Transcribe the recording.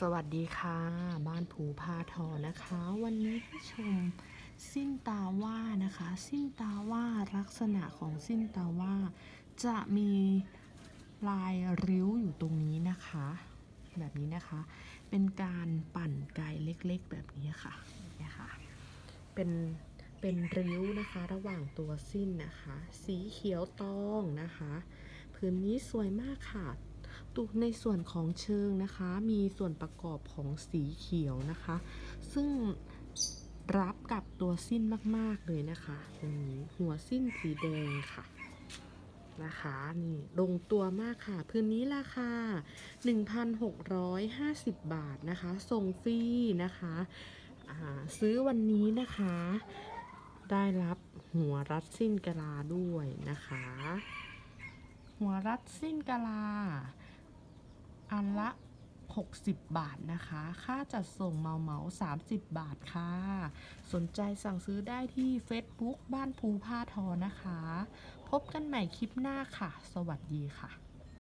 สวัสดีค่ะ บ้านภูพาทอนะคะ วันนี้ให้ชมสิ้นตาว่านะคะ สิ้นตาว่าลักษณะของสิ้นตาว่า จะมีลายริ้วอยู่ตรงนี้นะคะ แบบนี้นะคะ เป็นการปั่นไกเล็กๆ แบบนี้ค่ะเนี่ยค่ะเป็นเป็นริ้วนะคะระหว่างตัวสิ้นนะคะ สีเขียวตองนะคะ พื้นนี้สวยมากค่ะ ตุในส่วนของเชิงนะคะมีส่วนประกอบของสีเขียวนะคะ ซึ่งรับกับตัวสิ้นมาก ๆ เลยนะคะตรงนี้หัวสิ้นสีแดงค่ะนะคะนี่ลงตัวมากค่ะ พื้นนี้ราคา 1,650 บาทนะคะส่งฟรีนะคะซื้อวันนี้นะคะ ได้รับหัวรัดสิ้นกะลาด้วยนะคะ หัวรัดสิ้นกะลา อันละ 60 บาทนะคะ ค่าจัดส่งเมาเมา30 บาทค่ะ สนใจสั่งซื้อได้ที่ Facebook บ้านภูผ้าทอนะคะ พบกันใหม่คลิปหน้าค่ะ สวัสดีค่ะ